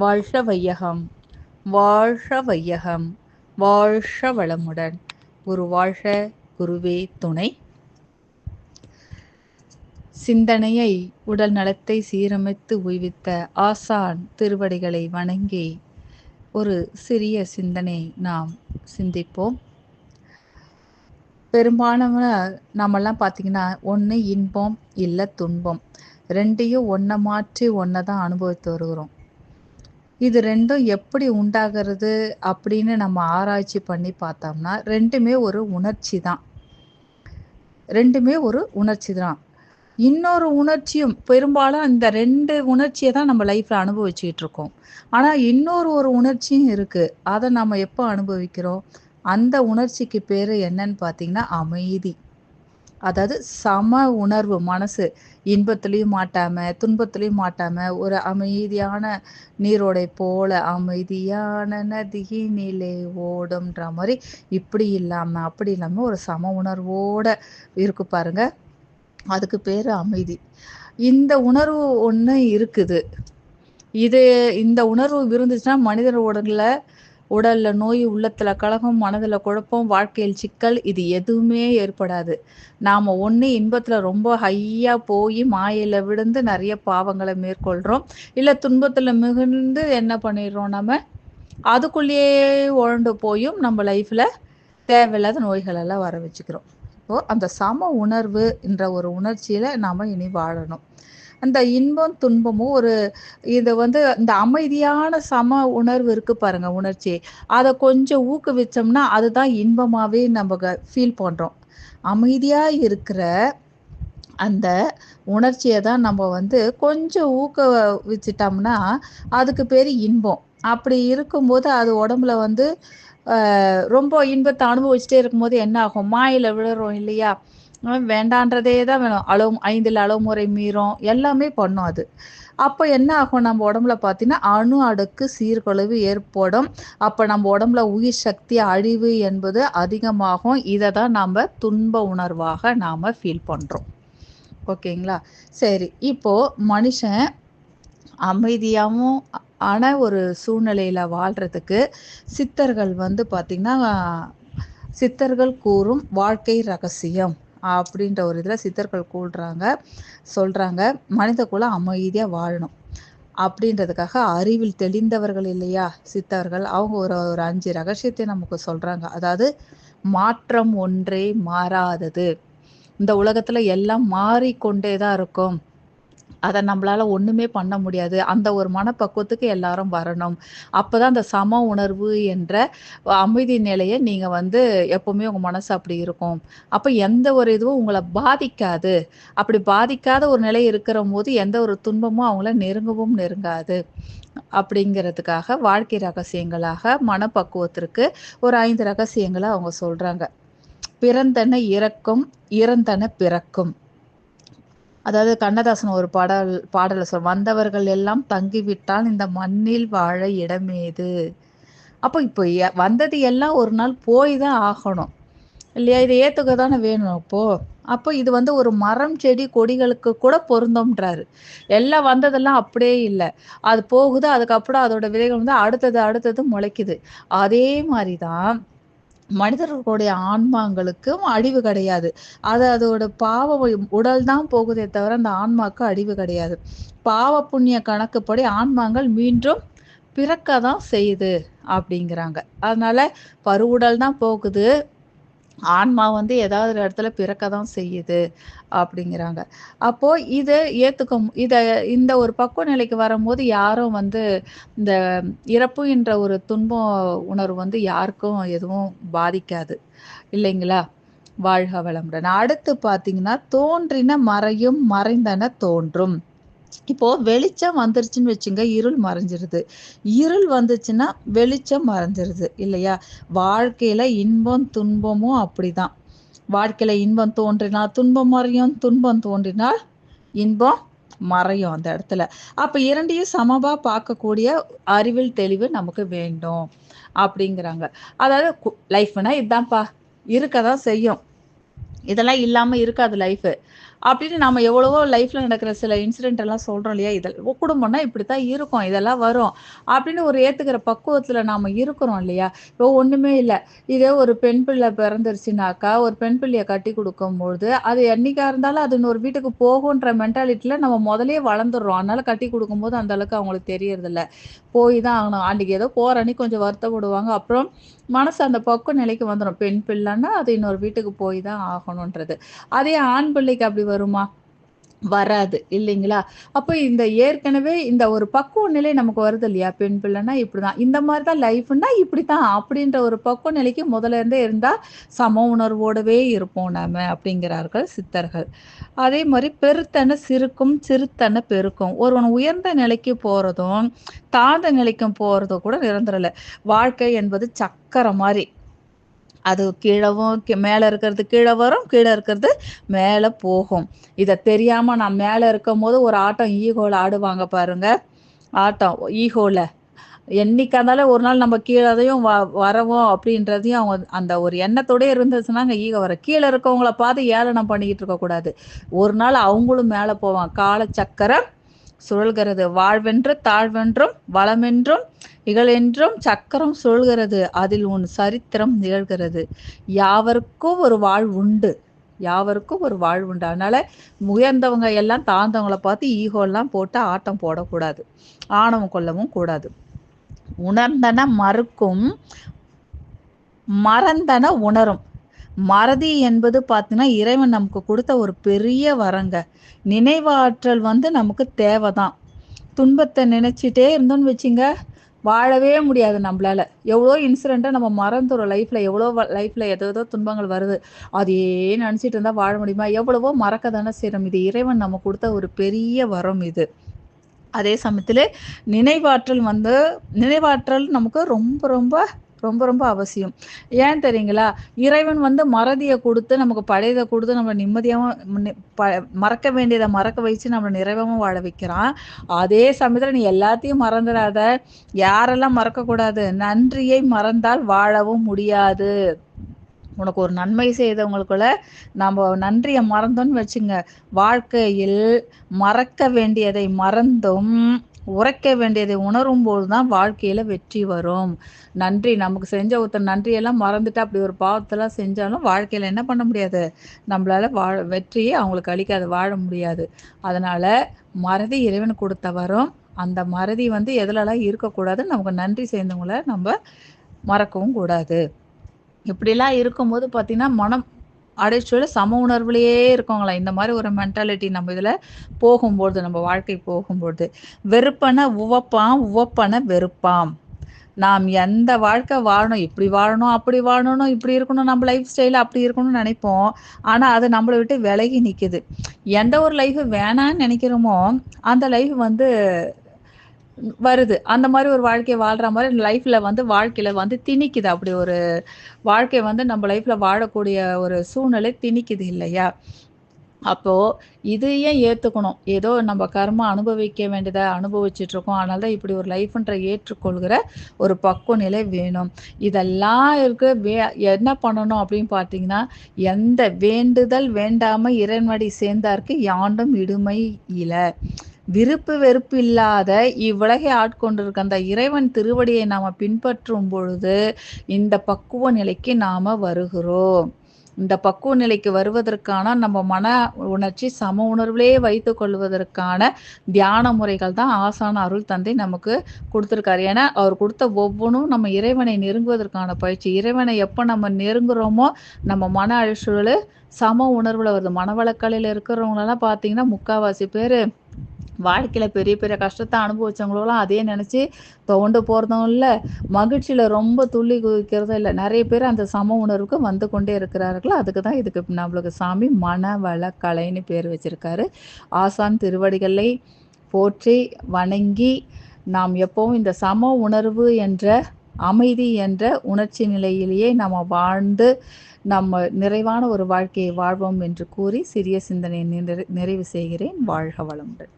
வாழ்க வையகம் வாழ்க வையகம் வாழ்க வளமுடன் குரு வாழ்க குருவே துணை. சிந்தனையை உடல் நலத்தை சீரமைத்து உய்வித்த ஆசான் திருவடிகளை வணங்கி ஒரு சிறிய சிந்தனை நாம் சிந்திப்போம். பெரும்பாலான நம்மெல்லாம் பார்த்தீங்கன்னா ஒன்று இன்பம் இல்லை துன்பம். ரெண்டையும் ஒன்றை மாற்றி ஒன்றை தான் அனுபவித்து வருகிறோம். இது ரெண்டும் எப்படி உண்டாகிறது அப்படின்னு நம்ம ஆராய்ச்சி பண்ணி பார்த்தோம்னா ரெண்டுமே ஒரு உணர்ச்சி தான். ரெண்டுமே ஒரு உணர்ச்சி தான். இன்னொரு உணர்ச்சியும் பெரும்பாலும் இந்த ரெண்டு உணர்ச்சியை தான் நம்ம லைஃப்பில் அனுபவிச்சுக்கிட்டு இருக்கோம். ஆனால் இன்னொரு ஒரு உணர்ச்சியும் இருக்குது அதை நம்ம எப்போ அனுபவிக்கிறோம்? அந்த உணர்ச்சிக்கு பேர் என்னன்னு பார்த்தீங்கன்னா அமைதி. அதாவது சம உணர்வு மனசு. இன்பத்துலேயும் மாட்டாம துன்பத்துலேயும் மாட்டாம ஒரு அமைதியான நீரோடை போல அமைதியான நதியினிலே ஓடும்ன்ற மாதிரி இப்படி இல்லாம அப்படி இல்லாம ஒரு சம உணர்வோட இருக்கு பாருங்க. அதுக்கு பேர் அமைதி. இந்த உணர்வு ஒன்று இருக்குது. இது இந்த உணர்வு இருந்துச்சுன்னா மனிதர் உடலில் உடல்ல நோய் உள்ளத்துல கழகம் மனதுல குழப்பம் வாழ்க்கையில் சிக்கல் இது எதுவுமே ஏற்படாது. நாம ஒண்ணு இன்பத்துல ரொம்ப ஹையா போய் மாயில விழுந்து நிறைய பாவங்களை மேற்கொள்றோம். இல்ல துன்பத்துல மிகுந்து என்ன பண்ணிடுறோம் நம்ம அதுக்குள்ளேயே உழண்டு போயும் நம்ம லைஃப்ல தேவையில்லாத நோய்கள் எல்லாம் வர வச்சுக்கிறோம். இப்போ அந்த சம உணர்வு என்ற ஒரு உணர்ச்சியில நாம இனி வாழணும். அந்த இன்பம் துன்பமும் ஒரு இதை வந்து இந்த அமைதியான சம உணர்வு இருக்கு பாருங்க உணர்ச்சி அதை கொஞ்சம் ஊக்குவிச்சோம்னா அதுதான் இன்பமாவே நம்ம ஃபீல் பண்றோம். அமைதியா இருக்கிற அந்த உணர்ச்சியை தான் நம்ம வந்து கொஞ்சம் ஊக்க வச்சிட்டோம்னா அதுக்கு பேர் இன்பம். அப்படி இருக்கும்போது அது உடம்புல வந்து ரொம்ப இன்பத்தை அனுபவிச்சுட்டே இருக்கும்போது என்ன ஆகும்? மாயில விழுறோம் இல்லையா? வேண்டான்றதே தான் வேணும். அளவு ஐந்தில் அளவு முறை மீறும். எல்லாமே பண்ணும் அது. அப்போ என்ன ஆகும்? நம்ம உடம்புல பார்த்தீங்கன்னா அணு அடுக்கு சீர்குலைவு ஏற்படும். அப்போ நம்ம உடம்புல உயிர் சக்தி அழிவு என்பது அதிகமாகும். இதை தான் நம்ம துன்ப உணர்வாக நாம் ஃபீல் பண்ணுறோம் ஓகேங்களா? சரி இப்போ மனுஷன் அமைதியாகவும் ஆன ஒரு சூழ்நிலையில் வாழ்கிறதுக்கு சித்தர்கள் வந்து பார்த்திங்கன்னா சித்தர்கள் கூறும் வாழ்க்கை ரகசியம். அப்படின்ற ஒரு இதில் சித்தர்கள் கூடுறாங்க சொல்கிறாங்க மனித குலம் அமைதியாக வாழணும். அப்படின்றதுக்காக அறிவில் தெளிந்தவர்கள் இல்லையா சித்தர்கள்? அவங்க ஒரு ஒரு அஞ்சு ரகசியத்தை நமக்கு சொல்கிறாங்க அதாவது மாற்றம் ஒன்றே மாறாதது. இந்த உலகத்தில் எல்லாம் மாறிக்கொண்டே தான் இருக்கும். அதை நம்மளால ஒண்ணுமே பண்ண முடியாது. அந்த ஒரு மனப்பக்குவத்துக்கு எல்லாரும் வரணும். அப்பதான் அந்த சம உணர்வு என்ற அமைதி நிலையை நீங்க வந்து எப்பவுமே உங்க மனசு அப்படி இருக்கும். அப்ப எந்த ஒரு இதுவும் உங்களை பாதிக்காது. அப்படி பாதிக்காத ஒரு நிலை இருக்கிற போது எந்த ஒரு துன்பமும் அவங்கள நெருங்கவும் நெருங்காது. அப்படிங்கிறதுக்காக வாழ்க்கை ரகசியங்களாக மனப்பக்குவத்திற்கு ஒரு ஐந்து ரகசியங்களை அவங்க சொல்றாங்க. பிறந்தன இறக்கும் இறந்தன பிறக்கும். அதாவது கண்ணதாசன் ஒரு பாடல் பாடலை சொல் வந்தவர்கள் எல்லாம் தங்கிவிட்டால் இந்த மண்ணில் வாழ இடமேது? அப்போ இப்போ வந்தது எல்லாம் ஒரு நாள் போய் தான் ஆகணும். இல்லையா? இதை ஏற்றுக்க தானே வேணும் அப்போ. அப்போ இது வந்து ஒரு மரம் செடி கொடிகளுக்கு கூட பொருந்தோம்ன்றாரு. எல்லாம் வந்ததெல்லாம் அப்படியே இல்லை. அது போகுது அதுக்கப்புறம் அதோட விதைகள் வந்து அடுத்தது அடுத்தது முளைக்குது. அதே மாதிரி தான் மனிதர்களுடைய ஆன்மாங்களுக்கும் அழிவு கிடையாது. அது அதோட பாவ உடல் தான் போகுதே தவிர அந்த ஆன்மாக்கு அழிவு கிடையாது. பாவ புண்ணிய கணக்குப்படி ஆன்மாங்கள் மீண்டும் பிறக்க தான் செய்யுது அப்படிங்கிறாங்க. அதனால பருவுடல் தான் போகுது. ஆன்மா வந்து ஏதாவது ஒரு இடத்துல பிறக்க தான் செய்யுது அப்படிங்கிறாங்க. அப்போ இதை ஏத்துக்க இதை இந்த ஒரு பக்குவ நிலைக்கு வரும்போது யாரும் வந்து இந்த இறப்பு என்ற ஒரு துன்ப உணர்வு வந்து யாருக்கும் எதுவும் பாதிக்காது. இல்லைங்களா? வாழ்க வளமுடன். அடுத்து பார்த்தீங்கன்னா தோன்றின மறையும் மறைந்தன தோன்றும். இப்போ வெளிச்சம் வந்துருச்சுன்னு வச்சுங்க இருள் மறைஞ்சிருது. இருள் வந்துச்சுன்னா வெளிச்சம் மறைஞ்சிருது இல்லையா? வாழ்க்கையில இன்பம் துன்பமும் அப்படிதான். வாழ்க்கையில இன்பம் தோன்றினால் துன்பம் மறையும் துன்பம் தோன்றினால் இன்பம் மறையும் அந்த இடத்துல. அப்ப இரண்டையும் சமமா பார்க்கக்கூடிய அறிவில் தெளிவு நமக்கு வேண்டும் அப்படிங்கிறாங்க. அதாவது லைஃப்னா இதுதான்ப்பா இருக்கதான் செய்யும். இதெல்லாம் இல்லாம இருக்காது லைஃப் அப்படின்னு நம்ம எவ்வளவோ லைஃப்ல நடக்கிற சில இன்சிடென்ட் எல்லாம் சொல்றோம் இல்லையா? இதெல்லாம் குடும்பம்னா இப்படித்தான் இருக்கும் இதெல்லாம் வரும் அப்படின்னு ஒரு ஏத்துக்கிற பக்குவத்துல நாம இருக்கிறோம் இல்லையா? இப்போ ஒண்ணுமே இல்லை. இதே ஒரு பெண் பிள்ளை பிறந்துருச்சுனாக்கா ஒரு பெண் பிள்ளைய கட்டி கொடுக்கும்பொழுது அது என்னைக்கா இருந்தாலும் அது இன்னொரு வீட்டுக்கு போகுன்ற மென்டாலிட்டியில நம்ம முதலே வளர்ந்துடுறோம். அதனால கட்டி கொடுக்கும்போது அந்த அளவுக்கு அவங்களுக்கு தெரியறது இல்ல போய் தான் ஆகணும். அன்னைக்கு ஏதோ போறேன்னு கொஞ்சம் வருத்தப்படுவாங்க. அப்புறம் மனசு அந்த பக்கம் நிலைக்கு வந்துடும் பெண் பிள்ளைன்னா அது இன்னொரு வீட்டுக்கு போய் தான் ஆகணுன்றது. அதே ஆண் பிள்ளைக்கு அப்படி வருமா? வராது இல்லைங்களா? அப்போ இந்த ஏற்கனவே இந்த ஒரு பக்குவ நிலை நமக்கு வருது இல்லையா? பெண் பிள்ளைன்னா இப்படிதான். இந்த மாதிரி தான் லைஃப்னா இப்படித்தான். அப்படின்ற ஒரு பக்குவ நிலைக்கு முதல்ல இருந்தே இருந்தா சம உணர்வோடவே இருப்போம் நாம அப்படிங்கிறார்கள் சித்தர்கள். அதே மாதிரி பெருத்தனை சிறுக்கும் சிறுத்தனை பெருக்கும். ஒருவன் உயர்ந்த நிலைக்கு போறதும் தாழ்ந்த நிலைக்கும் போறதும் கூட நிரந்தரம் இல்லை. வாழ்க்கை என்பது சக்கரை மாதிரி. அது கீழவும் கி- இருக்கிறது கீழே வரும் கீழே இருக்கிறது மேலே போகும். இதை தெரியாமல் நான் மேலே இருக்கும் போது ஒரு ஆட்டம் ஈகோவில் ஆடுவாங்க பாருங்க. ஆட்டம் ஈகோவில் என்னைக்கா இருந்தாலும் ஒரு நாள் நம்ம கீழதையும் வ வரவோம் அப்படின்றதையும் அவங்க அந்த ஒரு எண்ணத்தோடயே இருந்துச்சுன்னா அங்கே ஈக வர. கீழே இருக்கவங்கள பார்த்து ஏளனம் பண்ணிக்கிட்டு இருக்கக்கூடாது. ஒரு நாள் அவங்களும் மேலே போவான் காலச்சக்கரம் சுழல்கிறது. வாழ்வென்று தாழ்வென்றும் வளமென்றும் இகழென்றும் சக்கரம் சுழல்கிறது. அதில் உன் சரித்திரம் நிகழ்கிறது. யாவருக்கும் ஒரு வாழ்வு உண்டு? யாவருக்கும் ஒரு வாழ்வு உண்டு? அதனால உயர்ந்தவங்க எல்லாம் தாழ்ந்தவங்கள பார்த்து ஈகோலாம் போட்டு ஆட்டம் போடக்கூடாது. ஆணவம் கொள்ளவும் கூடாது. உணர்ந்தன மறுக்கும் மறந்தன உணரும். மறதி என்பது பார்த்தீங்கன்னா இறைவன் நமக்கு கொடுத்த ஒரு பெரிய வரங்க. நினைவாற்றல் வந்து நமக்கு தேவை தான் துன்பத்தை நினைச்சிட்டே இருந்தோம்னு வச்சுங்க வாழவே முடியாது நம்மளால. எவ்வளோ இன்சிடெண்ட்டை நம்ம மறந்துடும் லைஃப்பில் எவ்வளோ லைஃப்பில் ஏதோ ஏதோ துன்பங்கள் வருது. அதையே நினச்சிட்டு இருந்தால் வாழ முடியுமா? எவ்வளவோ மறக்க தானே செய்கிறோம் இது இறைவன் நம்ம கொடுத்த ஒரு பெரிய வரம் இது. அதே சமயத்தில் நினைவாற்றல் வந்து நினைவாற்றல் நமக்கு ரொம்ப ரொம்ப ரொம்ப ரொம்ப அவசியம். ஏன் தெரியுங்களா? இறைவன் வந்து மறதியை கொடுத்து நமக்கு பழையதை கொடுத்து நம்ம நிம்மதியாகவும் ப மறக்க வேண்டியதை மறக்க வச்சு நம்மளை நிறைவாகவும் வாழ வைக்கிறான். அதே சமயத்தில் நீ எல்லாத்தையும் மறந்துடாத. யாரெல்லாம் மறக்கக்கூடாது? நன்றியை மறந்தால் வாழவும் முடியாது. உனக்கு ஒரு நன்மை செய்தவங்களுக்குள்ள நம்ம நன்றியை மறந்தோன்னு வச்சுங்க. வாழ்க்கையில் மறக்க வேண்டியதை மறந்தும் உரைக்க வேண்டியதை உணரும் போது தான் வாழ்க்கையில வெற்றி வரும். நன்றி. நமக்கு செஞ்ச ஒருத்தர் நன்றியெல்லாம் மறந்துட்டு அப்படி ஒரு பாவத்தெல்லாம் செஞ்சாலும் வாழ்க்கையில என்ன பண்ண முடியாது? நம்மளால வாழ வெற்றியை அவங்களுக்கு அளிக்காது வாழ முடியாது. அதனால மறதி இறைவன் கொடுத்த வரும் அந்த மறதி வந்து எதுலலாம் இருக்கக்கூடாது நமக்கு நன்றி செய்தவங்கள நம்ம மறக்கவும் கூடாது. இப்படிலாம் இருக்கும்போது பார்த்தீங்கன்னா மனம் அடைச்சொல்ல சம உணர்வுலேயே இருக்கவங்களா இந்த மாதிரி ஒரு மென்டாலிட்டி நம்ம இதில் போகும்போது நம்ம வாழ்க்கை போகும்போது வெறுப்பன உவப்பாம் உவப்பன வெறுப்பாம். நாம் எந்த வாழ்க்கை வாழணும் இப்படி வாழணும் அப்படி வாழணும் இப்படி இருக்கணும் நம்ம லைஃப் ஸ்டைல் அப்படி இருக்கணும்னு நினைப்போம். ஆனால் அது நம்மளை விட்டு விலகி நிற்குது எந்த ஒரு லைஃப் வேணான்னு நினைக்கிறோமோ அந்த லைஃப் வந்து வருது. அந்த மாதிரி ஒரு வாழ்க்கையை வாழ்ற மாதிரி லைஃப்ல வந்து வாழ்க்கையில வந்து திணிக்குது. அப்படி ஒரு வாழ்க்கை வந்து நம்ம லைஃப்ல வாழக்கூடிய ஒரு சூழ்நிலை திணிக்குது இல்லையா? அப்போ இதையும் ஏத்துக்கணும். ஏதோ நம்ம கர்மா அனுபவிக்க வேண்டியதை அனுபவிச்சுட்டு இருக்கோம். அதனால தான் இப்படி ஒரு லைஃப்ன்ற ஏற்றுக்கொள்கிற ஒரு பக்குவ நிலை வேணும். இதெல்லாம் இருக்கு. வே என்ன பண்ணணும் அப்படின்னு பார்த்தீங்கன்னா எந்த வேண்டுதல் வேண்டாம இறைவனடி சேர்ந்தாருக்கு யாண்டும் இடுமை இல்லை. விருப்பு வெறுப்பு இல்லாத இவ்வுலகை ஆட்கொண்டிருக்க அந்த இறைவன் திருவடியை நாம் பின்பற்றும் பொழுது இந்த பக்குவ நிலைக்கு நாம் வருகிறோம். இந்த பக்குவ நிலைக்கு வருவதற்கான நம்ம மன உணர்ச்சி சம உணர்விலே வைத்து கொள்வதற்கான தியான முறைகள் தான் ஆசான அருள் தந்தை நமக்கு கொடுத்துருக்காரு. ஏன்னா அவர் கொடுத்த ஒவ்வொன்றும் நம்ம இறைவனை நெருங்குவதற்கான பயிற்சி. இறைவனை எப்போ நம்ம நெருங்குறோமோ நம்ம மன அழுச்சல் சம உணர்வில் வருது. மனவளக்கலையில் இருக்கிறவங்களெல்லாம் பார்த்தீங்கன்னா முக்காவாசி பேர் வாழ்க்கையில பெரிய பெரிய கஷ்டத்தை அனுபவிச்சவங்களெல்லாம் அதே நினைச்சு துவண்டு போறதும் இல்லை மகிழ்ச்சியில ரொம்ப துள்ளி குதிக்கிறதும் இல்லை. நிறைய பேர் அந்த சம உணர்வுக்கு வந்து கொண்டே இருக்கிறார்கள். அதுக்கு தான் இதுக்கு நம்மளுக்கு சாமி மனவள கலைன்னு பேர் வச்சிருக்காரு. ஆசான் திருவடிகளை போற்றி வணங்கி நாம் எப்பவும் இந்த சம உணர்வு என்ற அமைதி என்ற உணர்ச்சி நிலையிலேயே நம்ம வாழ்ந்து நம்ம நிறைவான ஒரு வாழ்க்கையை வாழ்வோம் என்று கூறி சிறிய சிந்தனையை நிறைவு செய்கிறேன். வாழ்க வளமுடன்.